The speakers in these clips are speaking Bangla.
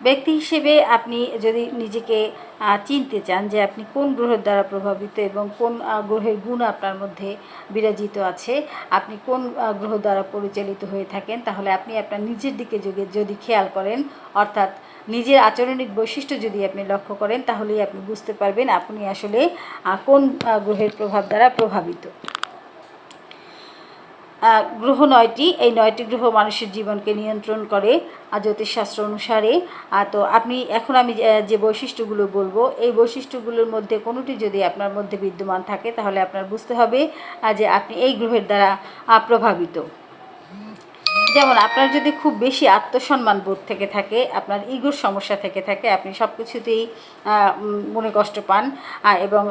ব্যক্তি হিসেবে আপনি যদি নিজেকে চিনতে চান যে আপনি কোন গ্রহের দ্বারা প্রভাবিত এবং কোন গ্রহের গুণ আপনার মধ্যে বিরাজিত আছে, আপনি কোন গ্রহ দ্বারা পরিচালিত হয়ে থাকেন, তাহলে আপনি আপনার নিজের দিকে যদি যদি খেয়াল করেন, অর্থাৎ নিজের আচরণিক বৈশিষ্ট্য যদি আপনি লক্ষ্য করেন, তাহলেই আপনি বুঝতে পারবেন আপনি আসলে কোন গ্রহের প্রভাব দ্বারা প্রভাবিত। গ্রহ নয়টি। এই নয়টি গ্রহ মানুষের জীবনকে নিয়ন্ত্রণ করে, আর জ্যোতিষশাস্ত্র অনুসারে। তো আপনি, এখন আমি যে বৈশিষ্ট্যগুলো বলব, এই বৈশিষ্ট্যগুলোর মধ্যে কোনোটি যদি আপনার মধ্যে বিদ্যমান থাকে, তাহলে আপনার বুঝতে হবে যে আপনি এই গ্রহের দ্বারা প্রভাবিত। যেমন আপনার যদি খুব বেশি আত্মসম্মান বোধ থেকে থাকে, আপনার ইগোর সমস্যা থেকে থাকে, আপনি সব কিছুতেই মনে কষ্ট পান এবং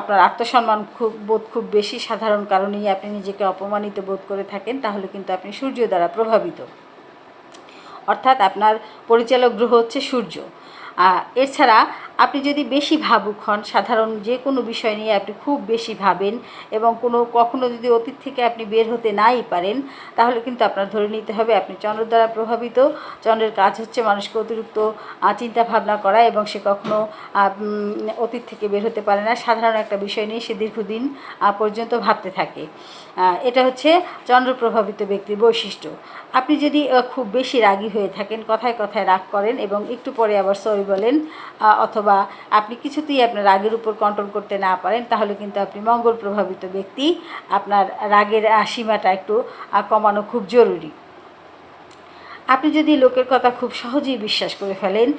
আপনার আত্মসম্মান খুব, বোধ খুব বেশি। সাধারণ কারণেই আপনি নিজেকে অপমানিত বোধ করে থাকেন, তাহলে কিন্তু আপনি সূর্য দ্বারা প্রভাবিত। অর্থাৎ আপনার পরিচালক গ্রহ হচ্ছে সূর্য। এছাড়া আপনি যদি বেশি ভাবুক হন সাধারণ যে কোনো বিষয় নিয়ে আপনি খুব বেশি ভাবেন এবং কোনো কখনো যদি অতীত থেকে আপনি বের হতে নাই পারেন তাহলে কিন্তু আপনার ধরে নিতে হবে আপনি চন্দ্র দ্বারা প্রভাবিত। চন্দ্রের কাজ হচ্ছে মানুষকে অতিরিক্ত চিন্তা ভাবনা করা এবং সে কখনো অতীত থেকে বের হতে পারে না। সাধারণ একটা বিষয় নিয়ে সে দীর্ঘদিন পর্যন্ত ভাবতে থাকে। এটা হচ্ছে চন্দ্র প্রভাবিত ব্যক্তির বৈশিষ্ট্য। আপনি যদি খুব বেশি রাগী হয়ে থাকেন কথায় কথায় রাগ করেন এবং একটু পরে আবার সরি বলেন আহ, অথবা আপনি কিছুতেই আপনার রাগের উপর কন্ট্রোল করতে না পারেন, তাহলে কিন্তু আপনি মঙ্গল প্রভাবিত ব্যক্তি। আপনার রাগের সীমাটা একটু কমানো খুব জরুরি। আপনি যদি লোকের কথা খুব সহজেই বিশ্বাস করে ফেলেন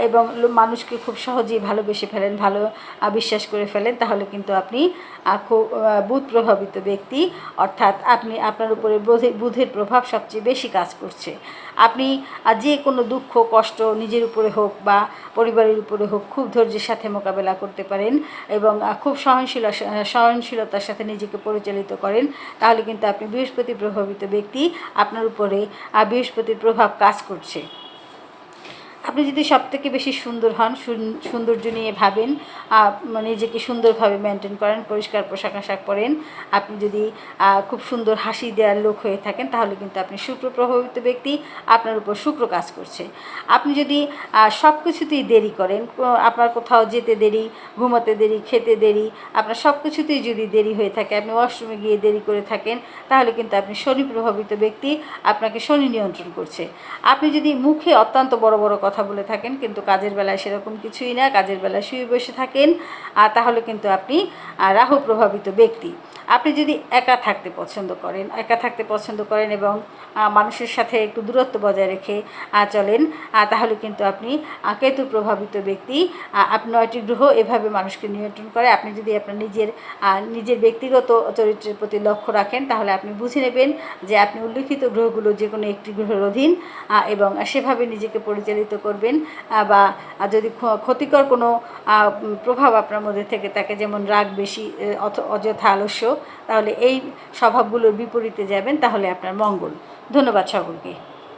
এবং মানুষকে খুব সহজেই ভালোবেসে ফেলেন, ভালো বিশ্বাস করে ফেলেন, তাহলে কিন্তু আপনি খুব বুধ প্রভাবিত ব্যক্তি। অর্থাৎ আপনি, আপনার উপরে বোধে- বুধের প্রভাব সবচেয়ে বেশি কাজ করছে। আপনি যে কোনো দুঃখ, কষ্ট নিজের উপরে হোক বা পরিবারের উপরে হোক, খুব ধৈর্যের সাথে মোকাবেলা করতে পারেন এবং খুব সহনশীল সহনশীলতার সাথে নিজেকে পরিচালিত করেন, তাহলে কিন্তু আপনি বৃহস্পতি প্রভাবিত ব্যক্তি। আপনার উপরে বৃহস্পতির প্রভাব কাজ করছে। আপনি যদি সব থেকে বেশি সুন্দর হন, সুন- সৌন্দর্য নিয়ে ভাবেন মানে নিজেকে সুন্দরভাবে মেনটেন করেন, পরিষ্কার পোশাক আশাক পরেন, আপনি যদি খুব সুন্দর হাসি দেওয়ার লোক হয়ে থাকেন, তাহলে কিন্তু আপনি শুক্র প্রভাবিত ব্যক্তি, আপনার উপর শুক্র কাজ করছে। আপনি যদি সব কিছুতেই দেরি করেন আপনার কোথাও যেতে দেরি, ঘুমাতে দেরি, খেতে দেরি, আপনার সব কিছুতেই যদি দেরি হয়ে থাকে, আপনি ওয়াশরুমে গিয়ে দেরি করে থাকেন, তাহলে কিন্তু আপনি শনি প্রভাবিত ব্যক্তি, আপনাকে শনি নিয়ন্ত্রণ করছে। আপনি যদি মুখে অত্যন্ত বড় বড় কথা বলে থাকেন, কিন্তু কাজের বেলায় সেরকম কিছুই না। কাজের বেলায় শুয়ে বসে থাকেন, আর তাহলে কিন্তু আপনি রাহু প্রভাবিত ব্যক্তি। আপনি যদি একা থাকতে পছন্দ করেন, একা থাকতে পছন্দ করেন এবং মানুষের সাথে একটু দূরত্ব বজায় রেখে চলেন তাহলে কিন্তু আপনি কেতু প্রভাবিত ব্যক্তি। আপনি নয়টি গ্রহ এভাবে মানুষকে নিয়ন্ত্রণ করে। আপনি যদি আপনার নিজের নিজের ব্যক্তিগত চরিত্রের প্রতি লক্ষ্য রাখেন, তাহলে আপনি বুঝে নেবেন যে আপনি উল্লিখিত গ্রহগুলো যে কোনো একটি গ্রহের অধীন এবং সেভাবে নিজেকে পরিচালিত করবেন বা যদি ক্ষ- ক্ষতিকর কোনো প্রভাব আপনার মধ্যে থেকে থাকে, যেমন রাগ বেশি অযথা আলস্য, তাহলে এই স্বভাবগুলোর বিপরীতে যাবেন, তাহলে আপনার মঙ্গল। ধন্যবাদ সকলকে।